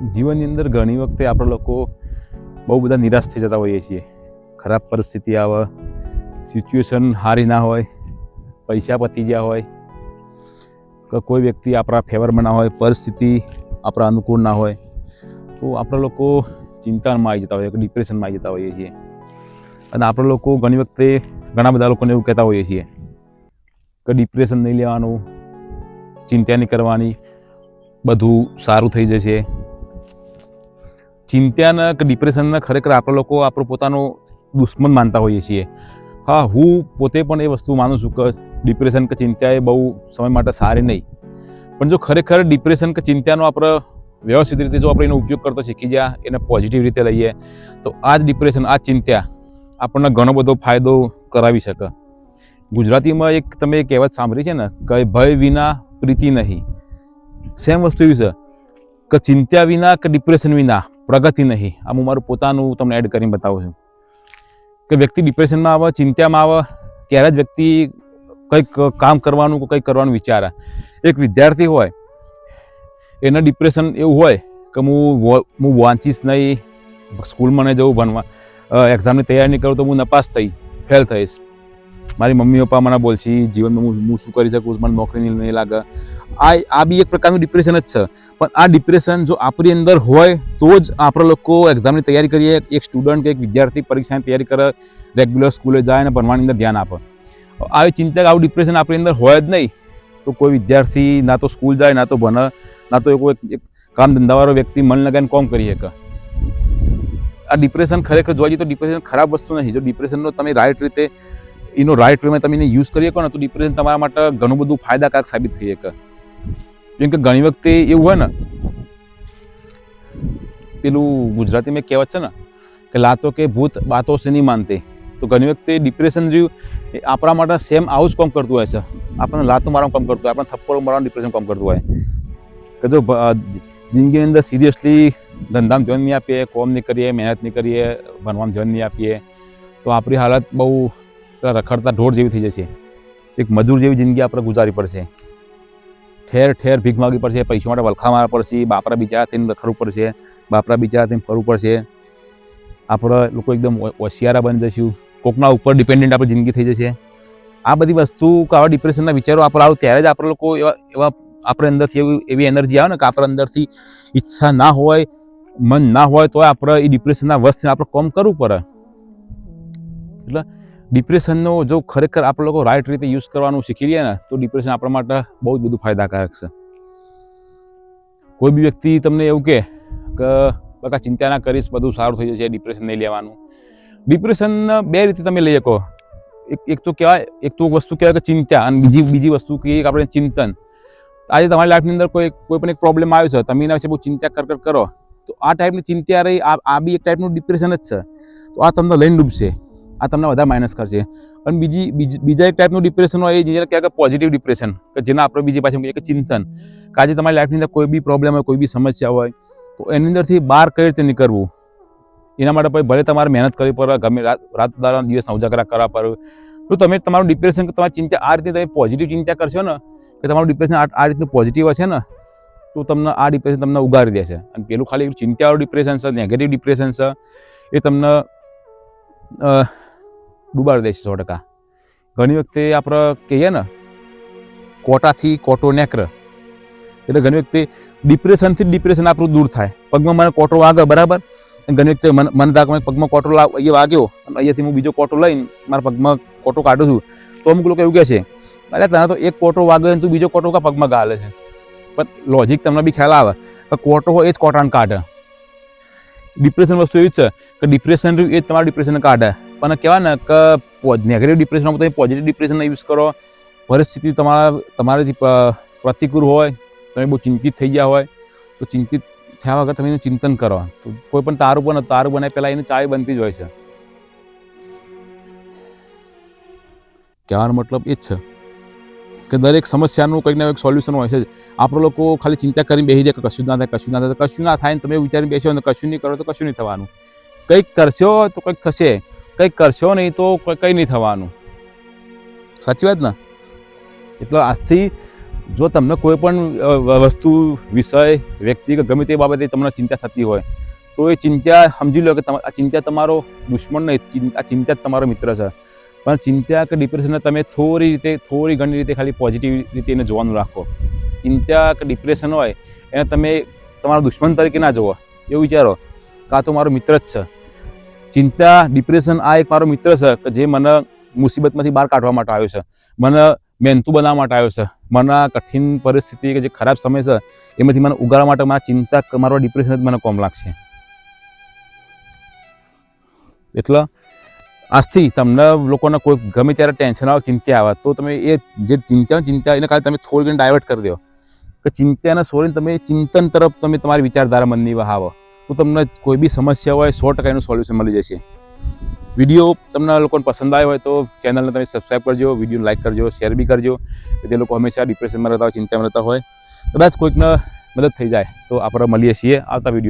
જીવનની અંદર ઘણી વખતે આપણે લોકો બહુ બધા નિરાશ થઈ જતા હોઈએ છીએ. ખરાબ પરિસ્થિતિ આવે સિચ્યુએશન હારી ના હોય, પૈસા પતી ગયા હોય, કે કોઈ વ્યક્તિ આપણા ફેવરમાં ના હોય, પરિસ્થિતિ આપણા અનુકૂળ ના હોય, તો આપણે લોકો ચિંતામાં આવી જતા હોઈએ ડિપ્રેશનમાં આવી જતા હોઈએ છીએ. અને આપણે લોકો ઘણી વખતે ઘણા બધા લોકોને એવું કહેતા હોઈએ છીએ કે ડિપ્રેશન નહીં લેવાનું, ચિંતા નહીં કરવાની, બધું સારું થઈ જશે. ચિંતાના કે ડિપ્રેશનને ખરેખર આપણે લોકો આપણો પોતાનો દુશ્મન માનતા હોઈએ છીએ. હા, હું પોતે પણ એ વસ્તુ માનું છું કે ડિપ્રેશન કે ચિંતા એ બહુ સમય માટે સારી નહીં. પણ જો ખરેખર ડિપ્રેશન કે ચિંતાનો આપણે વ્યવસ્થિત રીતે જો આપણે એનો ઉપયોગ કરતો શીખી જાય એને પોઝિટિવ રીતે લઈએ, તો આ જ ડિપ્રેશન આ ચિંતા આપણને ઘણો બધો ફાયદો કરાવી શકે. ગુજરાતીમાં એક તમે એક કહેવત સાંભળી છે ને, કે ભય વિના પ્રીતિ નહીં. સેમ વસ્તુ એવી છે કે ચિંતા વિના કે ડિપ્રેશન વિના પ્રગતિ નહીં. આમ હું મારું પોતાનું તમને એડ કરીને બતાવું છું. કે વ્યક્તિ ડિપ્રેશનમાં આવે, ચિંતામાં આવે, ત્યારે જ વ્યક્તિ કંઈક કામ કરવાનું કંઈક કરવાનું વિચારે. એક વિદ્યાર્થી હોય, એના ડિપ્રેશન એવું હોય કે હું હું વાંચીશ નહીં, સ્કૂલમાં નહીં જવું ભણવા એક્ઝામની તૈયારી નહીં કરું તો હું નપાસ થઈ ફેલ થઈશ. મારી મમ્મી પપ્પા મને બોલશે જીવનમાં હું હું શું કરી શકું? મને નોકરી નહીં લાગે. આ આ બી એક પ્રકારનું ડિપ્રેશન જ છે. પણ આ ડિપ્રેશન જો આપણી અંદર હોય, તો જ આપણે લોકો એક્ઝામની તૈયારી કરીએ. એક સ્ટુડન્ટ કે એક વિદ્યાર્થી પરીક્ષાની તૈયારી કરે રેગ્યુલર સ્કૂલે જાય અને ભણવાની અંદર ધ્યાન આપે. આવી ચિંતા આવું ડિપ્રેશન આપણી અંદર હોય જ નહીં, તો કોઈ વિદ્યાર્થી ના તો સ્કૂલ જાય, ના તો ભણે, ના તો કોઈ એક કામ ધંધાવાળો વ્યક્તિ મન લગાવીને કોમ કરી શકે. આ ડિપ્રેશન ખરેખર જોવા જઈએ તો ડિપ્રેશન ખરાબ વસ્તુ નથી. જો ડિપ્રેશનનો તમે રાઈટ રીતે એનો રાઈટ વેમાં તમે એને યુઝ કરી શકો ને, તો ડિપ્રેશન તમારા માટે ઘણું બધું ફાયદાકારક સાબિત થઈ શકે. કેમ કે ઘણી વખતે એવું હોય ને, પેલું ગુજરાતી મેં કહેવત છે ને, કે લાતો કે ભૂત બાતો છે નહીં માનતે. તો ઘણી વખતે ડિપ્રેશન રહ્યું એ આપણા માટે સેમ આવું જ કામ કરતું હોય છે. આપણને લાતો મારવાનું કામ કરતું હોય, આપણને થપ્પડ મારવાનું ડિપ્રેશન કામ કરતું હોય. કે જો જિંદગીની અંદર સિરિયસલી ધંધામાં ધ્યાન નહીં આપીએ, કોમ નહીં કરીએ, મહેનત નહીં કરીએ, ભણવામાં ધ્યાન નહીં આપીએ, તો આપણી હાલત બહુ રખડતા ઢોર જેવી થઈ જશે. એક મજૂર જેવી જિંદગી આપણે ગુજારવી પડશે. ઠેર ઠેર ભીખ માગવી પડશે, પૈસા માટે વલખા મારવા પડશે, બાપરા બિચારા થઈને રખડવું પડશે, બાપરા બિચારા થઈને ફરવું પડશે. આપણે લોકો એકદમ હોશિયારા બની જઈશું. કોકના ઉપર ડિપેન્ડન્ટ આપણી જિંદગી થઈ જશે. આ બધી વસ્તુ કે આવા ડિપ્રેશનના વિચારો આપણે આવે ત્યારે જ આપણે લોકો એવા એવા આપણે અંદરથી એવી એવી એનર્જી આવે ને કે આપણે અંદરથી ઈચ્છા ના હોય, મન ના હોય, તો આપણે એ ડિપ્રેશનના વસ્તુને આપણે કોમ કરવું પડે. એટલે ડિપ્રેશનનો જો ખરેખર આપણે લોકો રાઇટ રીતે યુઝ કરવાનું શીખી લઈએ ને, તો ડિપ્રેશન આપણા માટે બહુ જ બધું ફાયદાકારક છે. કોઈ બી વ્યક્તિ તમને એવું કહે કે, બકા, ચિંતા ના કરીશ, બધું સારું થઈ જશે, ડિપ્રેશન નહીં લેવાનું. ડિપ્રેશન બે રીતે તમે લઈ શકો. એક એક તો કહેવાય, એક તો વસ્તુ કહેવાય કે ચિંતા અને બીજી બીજી વસ્તુ કે આપણે ચિંતન. આજે તમારી લાઈફની અંદર કોઈ કોઈ પણ એક પ્રોબ્લેમ આવ્યો છે, તમે એના વિશે બહુ ચિંતા કર કર તો આ ટાઈપની ચિંતા રહી, આ બી એક ટાઈપનું ડિપ્રેશન જ છે. તો આ તમને લઈને ડૂબશે. આ તમને વધારે માઇનસ કરશે. અને બીજી બીજી એક ટાઈપનું ડિપ્રેશન હોય એ જેને કહેવાય કે પોઝિટિવ ડિપ્રેશન કે જેના આપણે બીજી પાછળ કહીએ કે ચિંતન. કે આજે તમારી લાઈફની અંદર કોઈ બી પ્રોબ્લેમ હોય, કોઈ બી સમસ્યા હોય, તો એની અંદરથી બહાર કઈ રીતે નીકળવું? એના માટે પછી ભલે તમારે મહેનત કરવી પડે, ગમે રાત રાત દાડા દિવસના ઉજાગરા કરવા પડે. તો તમે તમારું ડિપ્રેશન કે તમારી ચિંતા આ રીતે તમે પોઝિટિવ ચિંતા કરશો ને, કે તમારું ડિપ્રેશન આ રીતનું પોઝિટિવ હશે ને, તો તમને આ ડિપ્રેશન તમને ઉગારી દેશે. અને પેલું ખાલી ચિંતાવાળું ડિપ્રેશન છે નેગેટિવ ડિપ્રેશન છે, એ તમને અ, દે છે સો ટકા. ઘણી વખતે આપણે કહીએ ને કોટાથી કોટો નેકર. એટલે ઘણી વખતે ડિપ્રેશનથી ડિપ્રેશન આપણું દૂર થાય. પગમાં મને કોટો વાગે બરાબર? ઘણી વખતે મને મને તાક પગમાં કોટો અહીંયા વાગ્યો. અને અહીંયાથી હું બીજો કોટો લઈને મારા પગમાં કોટો કાઢું છું. તો અમુક લોકો એવું કહે છે અરે તને તો એક કોટો વાગ્યો તું બીજો કોટો કા પગમાં ગાલે છે? પણ લોજિક તમને બી ખ્યાલ આવે કે કોટો હોય એ જ કોટાને કાઢે. ડિપ્રેશન વસ્તુ એવી છે કે ડિપ્રેશન એ તમારું ડિપ્રેશન કાઢે. પણ કહેવાય ને કે નેગેટિવ ડિપ્રેશનમાં તમે પોઝિટિવ ડિપ્રેશનનો યુઝ કરો. પરિસ્થિતિ તમારા તમારાથી પ્રતિકૂળ હોય, તમે બહુ ચિંતિત થઈ ગયા હોય, તો ચિંતિત થયા વગર તમે એનું ચિંતન કરો. તો કોઈ પણ તારું બને તારું બને પહેલાં એની ચાય બનતી જ હોય છે. કહેવાનો મતલબ એ જ છે કે દરેક સમસ્યાનું કંઈક ને કંઈક સોલ્યુશન હોય છે. આપણે લોકો ખાલી ચિંતા કરીને બેસી જાય કે કશું ના થાય, કશું ના થાય. કશું ના થાય ને તમે વિચારીને બેસો ને કશું નહીં કરો તો કશું નહીં થવાનું. કંઈક કરશો તો કંઈક થશે. કંઈક કરશો નહીં તો કંઈ નહીં થવાનું. સાચી વાત ને? એટલે આજથી જો તમને કોઈ પણ વસ્તુ વિષય, વ્યક્તિ કે ગમે તે બાબતે તમને ચિંતા થતી હોય, તો એ ચિંતા સમજી લો કે આ ચિંતા તમારો દુશ્મન નહીં આ ચિંતા જ તમારો મિત્ર છે. પણ ચિંતા કે ડિપ્રેશનને તમે થોડી રીતે, થોડી ઘણી રીતે ખાલી પોઝિટિવ રીતે એને જોવાનું રાખો. ચિંતા કે ડિપ્રેશન હોય, એને તમે તમારા દુશ્મન તરીકે ના જુઓ. એવું વિચારો. કાં તો મારો મિત્ર જ છે. ચિંતા ડિપ્રેશન આ એક મારો મિત્ર છે કે જે મને મુસીબતમાંથી બહાર કાઢવા માટે આવ્યો છે. મને મહેનતું બનાવવા માટે આવ્યો છે. મને કઠિન પરિસ્થિતિ કે જે ખરાબ સમય છે, એમાંથી મને ઉગાડવા માટે મારા ચિંતા મારો ડિપ્રેશન જ મને કોમ લાગશે. એટલે આજથી તમને લોકોને કોઈ ગમે ત્યારે ટેન્શન આવે, ચિંતા આવે, તો તમે એ જે ચિંતા ચિંતા એને કારણે તમે થોડી ઘણી ડાયવર્ટ કરી દો. કે ચિંતાને છોડીને તમે ચિંતન તરફ તમે તમારી વિચારધારા મનની વહાવો. તો તમને કોઈ બી સમસ્યા હોય, સો ટકા એનું સોલ્યુશન મળી જશે. વીડિયો તમને લોકોને પસંદ આવ્યો હોય તો ચેનલને તમે સબસ્ક્રાઈબ કરજો વીડિયો લાઇક કરજો શેર બી કરજો જે લોકો હંમેશા ડિપ્રેશનમાં રહેતા હોય, ચિંતામાં રહેતા હોય. કદાચ કોઈકને મદદ થઈ જાય, તો આપણે મળીએ છીએ આવતા વીડિયો